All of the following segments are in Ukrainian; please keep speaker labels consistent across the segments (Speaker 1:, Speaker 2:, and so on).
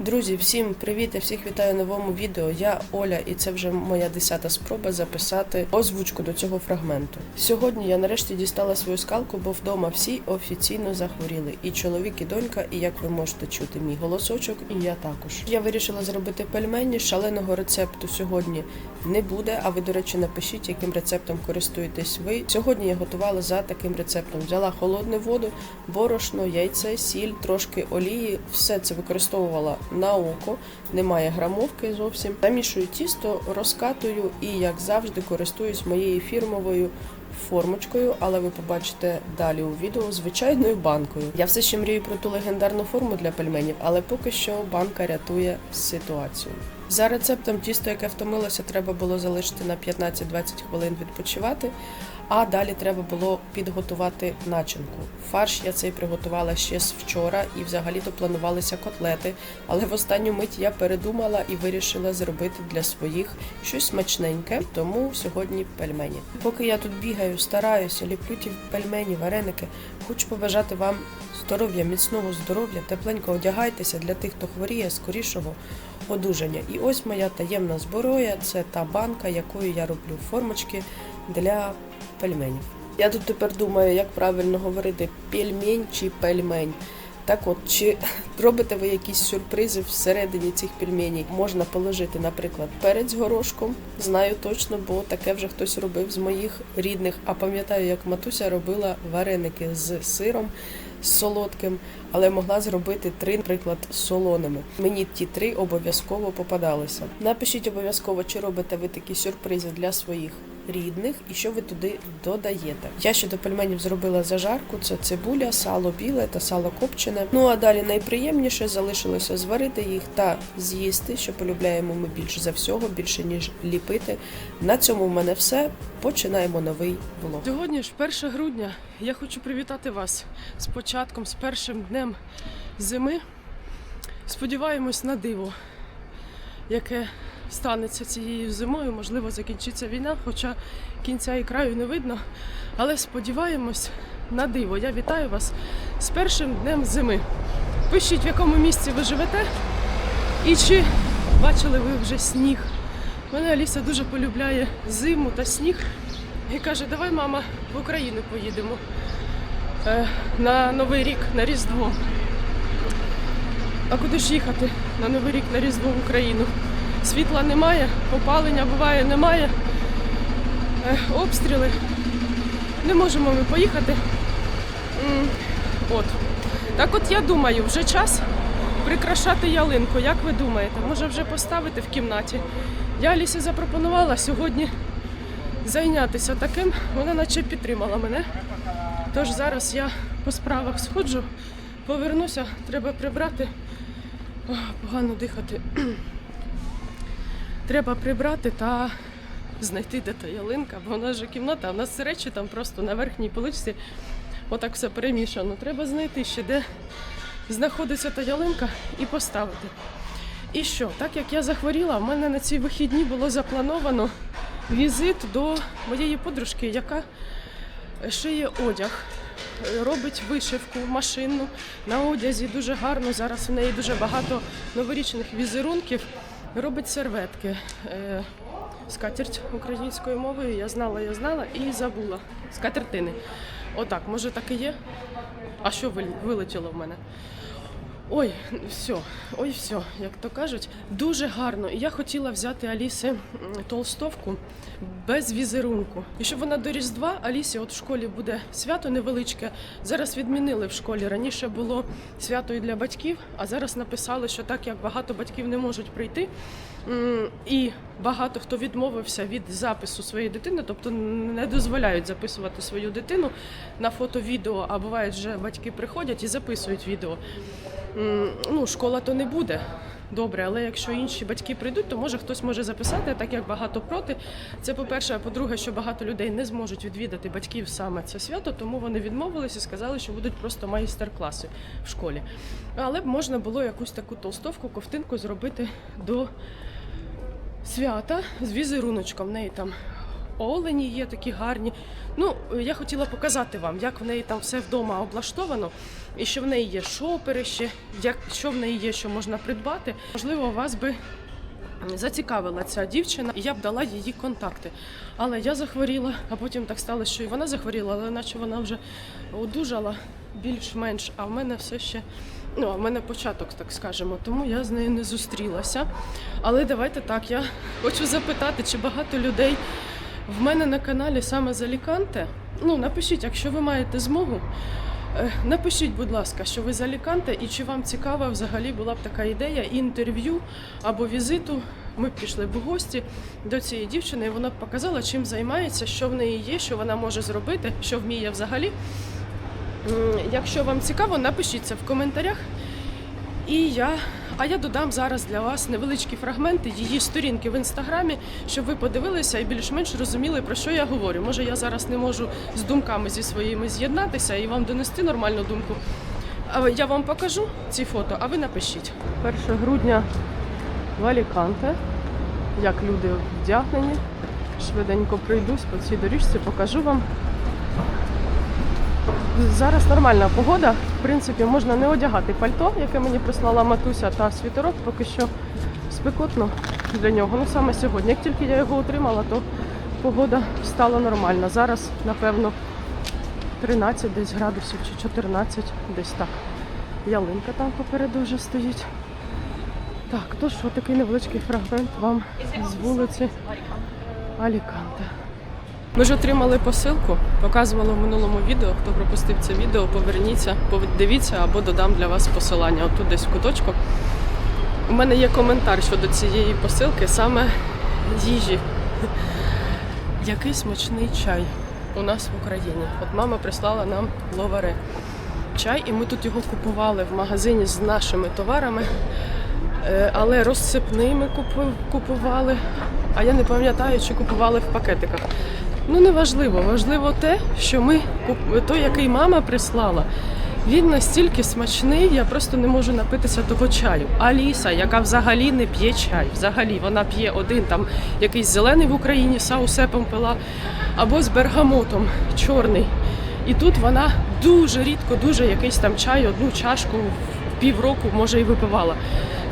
Speaker 1: Друзі, всім привіт! Я всіх вітаю новому відео. Я Оля, і це вже моя десята спроба записати озвучку до цього фрагменту. Сьогодні я нарешті дістала свою скалку, бо вдома всі офіційно захворіли. І чоловік, і донька, і як ви можете чути, мій голосочок, і я також. Я вирішила зробити пельмені. Шаленого рецепту сьогодні не буде. А ви, до речі, напишіть, яким рецептом користуєтесь ви. Сьогодні я готувала за таким рецептом. Взяла холодну воду, борошно, яйце, сіль, трошки олії. Все це використовувала на око, немає грамовки зовсім. Замішую тісто, розкатую і, як завжди, користуюсь моєю фірмовою формочкою, але ви побачите далі у відео звичайною банкою. Я все ще мрію про ту легендарну форму для пельменів, але поки що банка рятує ситуацію. За рецептом тісто, яке втомилося, треба було залишити на 15-20 хвилин відпочивати. А далі треба було підготувати начинку. Фарш я цей приготувала ще з вчора, і взагалі-то планувалися котлети. Але в останню мить я передумала і вирішила зробити для своїх щось смачненьке, тому сьогодні пельмені. Поки я тут бігаю, стараюся, ліплю ті пельмені, вареники, хочу побажати вам здоров'я, міцного здоров'я, тепленько одягайтеся для тих, хто хворіє, скорішого одужання. І ось моя таємна зброя це та банка, якою я роблю формочки для пельменів. Я тут тепер думаю, як правильно говорити пельмень чи пельмень. Так от, чи робите ви якісь сюрпризи всередині цих пельменей? Можна положити, наприклад, перець горошком, знаю точно, бо таке вже хтось робив з моїх рідних. А пам'ятаю, як матуся робила вареники з сиром солодким, але могла зробити три, наприклад, солоними. Мені ті три обов'язково попадалися. Напишіть обов'язково, чи робите ви такі сюрпризи для своїх рідних і що ви туди додаєте. Я ще до пельменів зробила зажарку: це цибуля, сало біле та сало копчене. Ну а далі найприємніше залишилося зварити їх та з'їсти, що полюбляємо ми більше за всього, більше ніж ліпити. На цьому в мене все. Починаємо новий влог. Сьогодні ж 1 грудня. Я хочу привітати вас з початком, з першим днем зими. Сподіваємось на диво, яке станеться цією зимою. Можливо, закінчиться війна, хоча кінця і краю не видно. Але сподіваємось на диво. Я вітаю вас з першим днем зими. Пишіть, в якому місці ви живете і чи бачили ви вже сніг. Мене Аліса дуже полюбляє зиму та сніг і каже, давай, мама, в Україну поїдемо е, на Новий рік, на Різдво. А куди ж їхати на Новий рік на Різдво в Україну? Світла немає, опалення буває немає, е, обстріли. Не можемо ми поїхати. От. Так от я думаю, вже час прикрашати ялинку. Як ви думаєте? Може вже поставити в кімнаті? Я Алісі запропонувала сьогодні зайнятися таким, вона наче підтримала мене. Тож зараз я по справах сходжу, повернуся, треба прибрати. О, погано дихати. Треба прибрати та знайти, де та ялинка, бо вона ж кімната, в нас речі там просто на верхній поличці отак все перемішано. Треба знайти ще, де знаходиться та ялинка і поставити. І що, так як я захворіла, в мене на ці вихідні було заплановано візит до моєї подружки, яка шиє одяг, робить вишивку машинну на одязі дуже гарно. Зараз в неї дуже багато новорічних візерунків. Робить серветки. Е, Скатерть українською мовою. Я знала, я знала і забула. Скатертини. Отак, може так і є? А що вил- вилетіло в мене? Ой, все, ой, все, як то кажуть, дуже гарно. Я хотіла взяти Аліси толстовку без візерунку. І щоб вона до Різдва Алісі, от в школі буде свято невеличке. Зараз відмінили в школі. Раніше було свято і для батьків, а зараз написали, що так як багато батьків не можуть прийти, і багато хто відмовився від запису своєї дитини, тобто не дозволяють записувати свою дитину на фото-відео, а бувають вже батьки приходять і записують відео. Ну, школа то не буде. Добре, але якщо інші батьки прийдуть, то може хтось може записати, так як багато проти. Це по-перше, а по-друге, що багато людей не зможуть відвідати батьків саме це свято, тому вони відмовилися і сказали, що будуть просто майстер-класи в школі. Але б можна було якусь таку толстовку, ковтинку зробити до свята з візеруночком. В неї там олені є такі гарні. Ну, я хотіла показати вам, як в неї там все вдома облаштовано, і що в неї є шопери як, що в неї є, що можна придбати. Можливо, вас би зацікавила ця дівчина, і я б дала її контакти. Але я захворіла, а потім так сталося, що і вона захворіла, але наче вона вже одужала більш-менш, а в мене все ще. Ну, в мене початок, так скажемо, тому я з нею не зустрілася. Але давайте так, я хочу запитати, чи багато людей в мене на каналі саме з Аліканте. Ну, напишіть, якщо ви маєте змогу. Е, Напишіть, будь ласка, що ви з Аліканте і чи вам цікава взагалі була б така ідея інтерв'ю або візиту. Ми б пішли в гості до цієї дівчини, і вона б показала, чим займається, що в неї є, що вона може зробити, що вміє взагалі. Якщо вам цікаво, напишіть це в коментарях. І я, а я додам зараз для вас невеличкі фрагменти її сторінки в інстаграмі, щоб ви подивилися і більш-менш розуміли, про що я говорю. Може, я зараз не можу з думками зі своїми з'єднатися і вам донести нормальну думку. Я вам покажу ці фото, а ви напишіть. 1 грудня в Аліканте, як люди вдягнені. Швиденько пройдусь по цій доріжці, покажу вам. Зараз нормальна погода. В принципі, можна не одягати пальто, яке мені прислала матуся, та світорок поки що спекотно для нього. Ну саме сьогодні. Як тільки я його отримала, то погода стала нормальна. Зараз, напевно, 13 десь градусів чи 14, десь так. Ялинка там попереду вже стоїть. Так, то що такий невеличкий фрагмент вам з вулиці Аліканте. Ми ж отримали посилку, показувала в минулому відео. Хто пропустив це відео, поверніться, подивіться або додам для вас посилання. Отут десь в куточку. У мене є коментар щодо цієї посилки, саме їжі. Який смачний чай у нас в Україні. От мама прислала нам ловари чай, і ми тут його купували в магазині з нашими товарами, Е, але розсипними купу- купували. А я не пам'ятаю, чи купували в пакетиках. Ну, не важливо. Важливо те, що ми куп- той, який мама прислала, він настільки смачний, я просто не можу напитися того чаю. Аліса, яка взагалі не п'є чай, взагалі вона п'є один там якийсь зелений в Україні, саусепом пила, або з бергамотом чорний. І тут вона дуже рідко, дуже якийсь там чай, одну чашку в півроку, може, і випивала.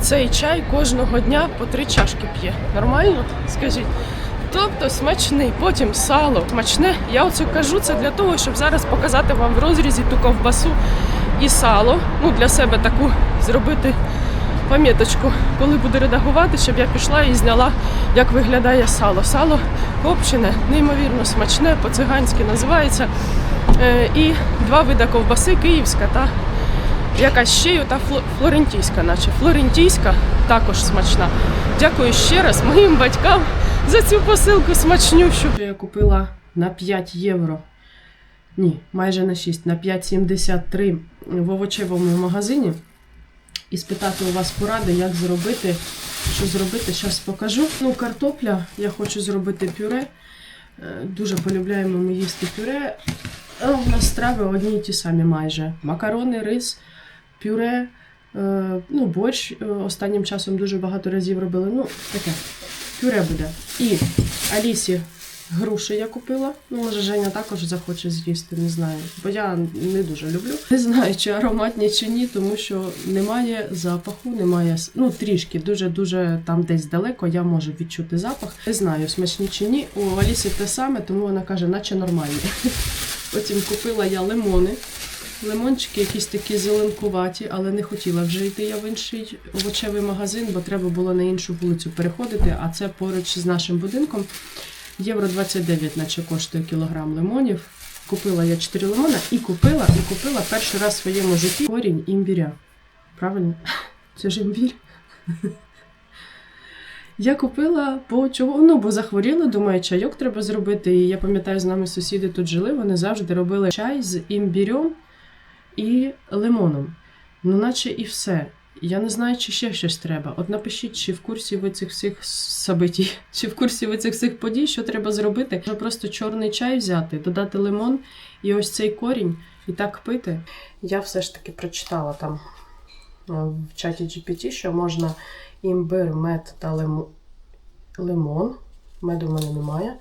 Speaker 1: Цей чай кожного дня по три чашки п'є. Нормально? Скажіть. Тобто смачний, потім сало смачне. Я оце кажу це для того, щоб зараз показати вам в розрізі ту ковбасу і сало. Ну, для себе таку зробити пам'яточку, коли буду редагувати, щоб я пішла і зняла, як виглядає сало. Сало копчене, неймовірно смачне, по-циганськи називається. Е, і два вида ковбаси київська та якась ще й та флорентійська, наче флорентійська також смачна. Дякую ще раз моїм батькам за цю посилку смачнющу. Я купила на 5 євро. Ні, майже на 6, на 5,73 в овочевому магазині. І спитати у вас поради, як зробити, що зробити, зараз покажу. Ну, картопля, я хочу зробити пюре. Е, Дуже полюбляємо ми їсти пюре. У нас страви одні й ті самі майже. Макарони, рис, пюре, е, ну, борщ е, останнім часом дуже багато разів робили. Ну, таке. Пюре буде. І Алісі груші я купила. Ну, може, Женя також захоче з'їсти, не знаю. Бо я не дуже люблю. Не знаю, чи ароматні, чи ні, тому що немає запаху, немає. Ну, трішки, дуже-дуже там десь далеко я можу відчути запах. Не знаю, смачні чи ні. У Алісі те саме, тому вона каже, наче нормальні. Потім купила я лимони. Лимончики якісь такі зеленкуваті, але не хотіла вже йти я в інший овочевий магазин, бо треба було на іншу вулицю переходити, а це поруч з нашим будинком. Євро 29, наче коштує кілограм лимонів. Купила я 4 лимона і купила, і купила перший раз в своєму житті корінь імбіря. Правильно? Це ж імбір. Я купила по чого? Ну, бо захворіла, думаю, чайок треба зробити. І я пам'ятаю, з нами сусіди тут жили, вони завжди робили чай з імбірем і лимоном. Ну, наче і все. Я не знаю, чи ще щось треба. От напишіть, чи в курсі ви цих всіх событій, чи в курсі ви цих всіх подій, що треба зробити. Треба просто чорний чай взяти, додати лимон і ось цей корінь, і так пити. Я все ж таки прочитала там е, в чаті GPT, що можна імбир, мед та лимон. лимон. Меду в мене немає.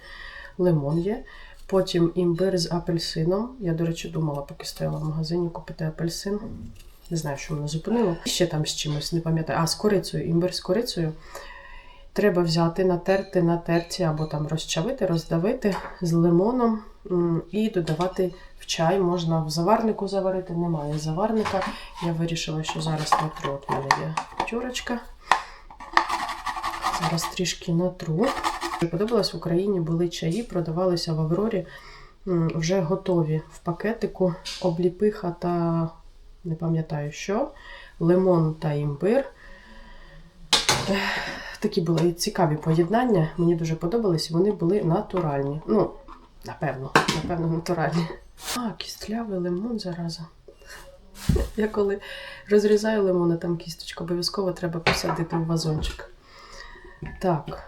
Speaker 1: лимон є. Потім імбир з апельсином. Я, до речі, думала, поки стояла в магазині купити апельсин. Не знаю, що мене зупинило. Ще там з чимось, не пам'ятаю. А, з корицею, імбир з корицею. Треба взяти, натерти на терці або там розчавити, роздавити з лимоном і додавати в чай. Можна в заварнику заварити, немає заварника. Я вирішила, що зараз натру. От мене є тюрочка. Зараз трішки натру. Подобалось в Україні були чаї, продавалися в Аврорі вже готові в пакетику обліпиха та не пам'ятаю що, лимон та імбир. Такі були цікаві поєднання. Мені дуже подобались, вони були натуральні. Ну, напевно, напевно, натуральні. А, кістлявий лимон зараза. Я коли розрізаю лимони, там кісточку, обов'язково треба посадити в вазончик. Так,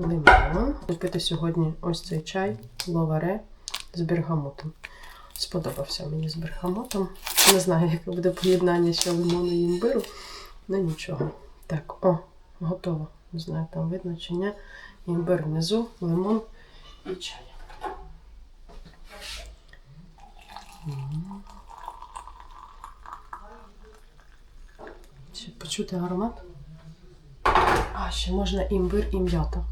Speaker 1: лимон. Купити сьогодні ось цей чай ловаре з бергамотом. Сподобався мені з бергамотом. Не знаю, яке буде поєднання ще лимону і імбиру. Ну нічого. Так, о, готово. Не знаю, там видно чи ні. Імбир внизу, лимон і чай. Ще почути аромат? А, ще можна імбир і м'ята.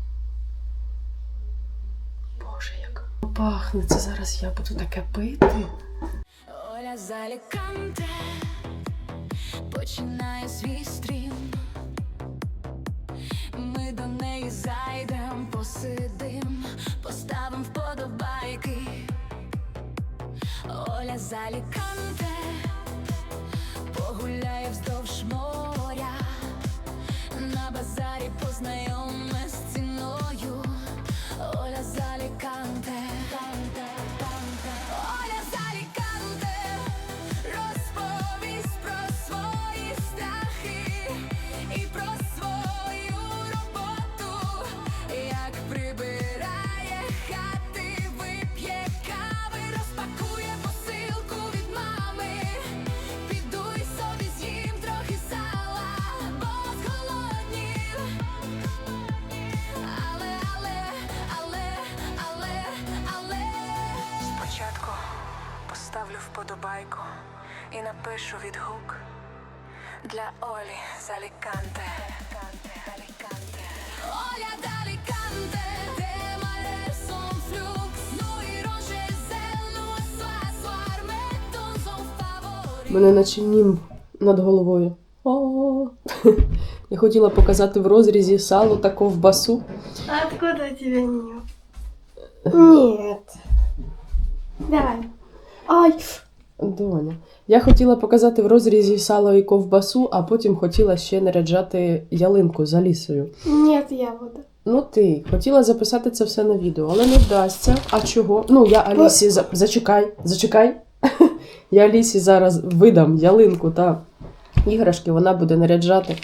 Speaker 1: Боже, як пахне. Це зараз я буду таке пити.
Speaker 2: Оля заліканте починає свій стрім. Ми до неї зайдем, посидим, поставим вподобайки. Оля з і
Speaker 3: напишу відгук для Олі з Аліканте.
Speaker 2: Оля mare son flux, noi rože zelu, sva soar meton son favori.
Speaker 1: мене наче німб над головою. О, Я хотіла показати в розрізі сало та ковбасу.
Speaker 4: Откуда у тебя нет? Нет. Давай. Ай,
Speaker 1: Доня. Я хотіла показати в розрізі сало і ковбасу, а потім хотіла ще наряджати ялинку за лісою.
Speaker 4: нет, я буду.
Speaker 1: Ну ти хотіла записати це все на відео, але не вдасться. А чого? Ну я Алісі за... зачекай, зачекай. я Алісі зараз видам ялинку та іграшки, вона буде наряджати.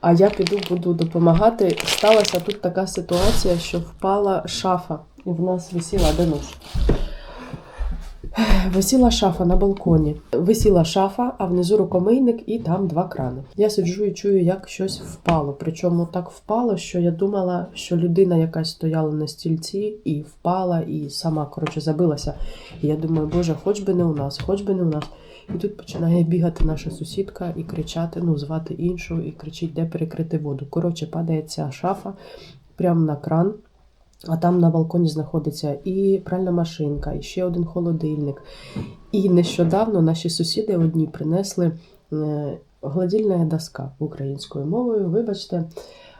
Speaker 1: А я піду буду допомагати. Сталася тут така ситуація, що впала шафа, і в нас висіла де нож. Висіла шафа на балконі. Висіла шафа, а внизу рукомийник і там два крани. Я сиджу і чую, як щось впало. Причому так впало, що я думала, що людина якась стояла на стільці і впала, і сама коротше забилася. І я думаю, боже, хоч би не у нас, хоч би не у нас. І тут починає бігати наша сусідка і кричати, ну, звати іншу, і кричить, де перекрити воду. Коротше, падає ця шафа прямо на кран. А там на балконі знаходиться і пральна машинка, і ще один холодильник. І нещодавно наші сусіди одні принесли е, гладільна доска українською мовою. Вибачте,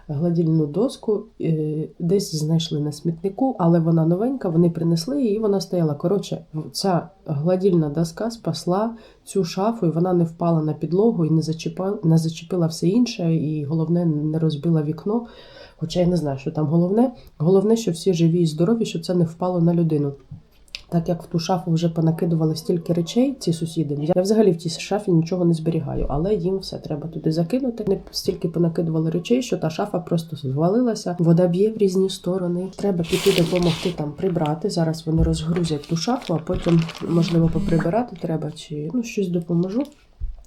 Speaker 1: гладільну доску е, десь знайшли на смітнику, але вона новенька, вони принесли її, і вона стояла. Коротше, ця гладільна доска спасла цю шафу, і вона не впала на підлогу і не зачепила, не зачепила все інше, і головне, не розбила вікно. Хоча я не знаю, що там головне. Головне, що всі живі і здорові, щоб це не впало на людину. Так як в ту шафу вже понакидували стільки речей, ці сусіди, я взагалі в тій шафі нічого не зберігаю, але їм все треба туди закинути. Вони стільки понакидували речей, що та шафа просто звалилася, вода б'є в різні сторони. Треба піти допомогти там прибрати. Зараз вони розгрузять ту шафу, а потім, можливо, поприбирати треба чи ну щось допоможу.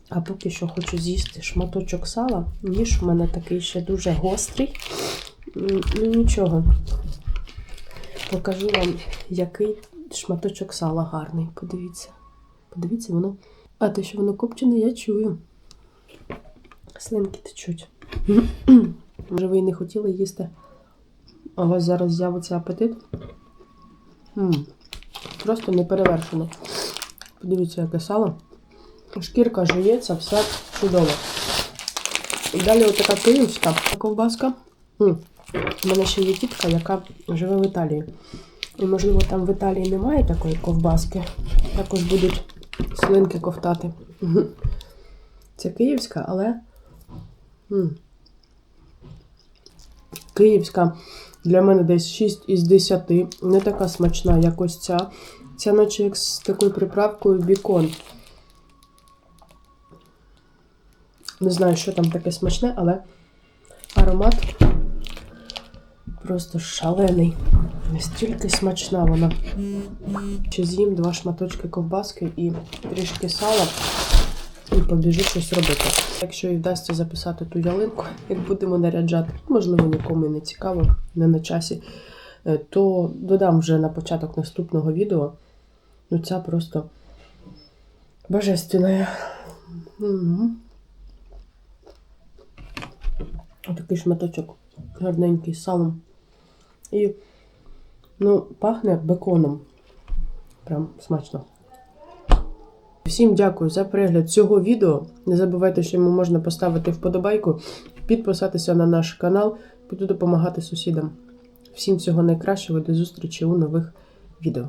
Speaker 1: А поки що хочу з'їсти шматочок сала. Ніж в мене такий ще дуже гострий. Ну нічого. Покажу вам, який шматочок сала гарний. Подивіться. Подивіться, воно. А те, що воно копчене, я чую. Слинки течуть. Може, ви і не хотіли їсти, а у вас зараз з'явиться апетит? м Просто не перевершено. Подивіться, яке сало. Шкірка жується, все чудово. І далі отака київська ковбаска. У мене ще є тітка, яка живе в Італії. І, можливо, там в Італії немає такої ковбаски. Також будуть слинки ковтати. Це київська, але. Київська для мене десь 6 із 10. Не така смачна, як ось ця. Ця наче як з такою приправкою бікон. Не знаю, що там таке смачне, але аромат просто шалений. Настільки смачна вона. Ще з'їм два шматочки ковбаски і трішки сала, і побіжу щось робити. Якщо і вдасться записати ту ялинку, як будемо наряджати, можливо, нікому і не цікаво, не на часі, е, то додам вже на початок наступного відео. Ну, ця просто божественна. Отакий шматочок гарненький з салом. І, ну, пахне беконом. Прям смачно. Всім дякую за перегляд цього відео. Не забувайте, що йому можна поставити вподобайку, підписатися на наш канал, буду допомагати сусідам. Всім всього найкращого, до зустрічі у нових відео.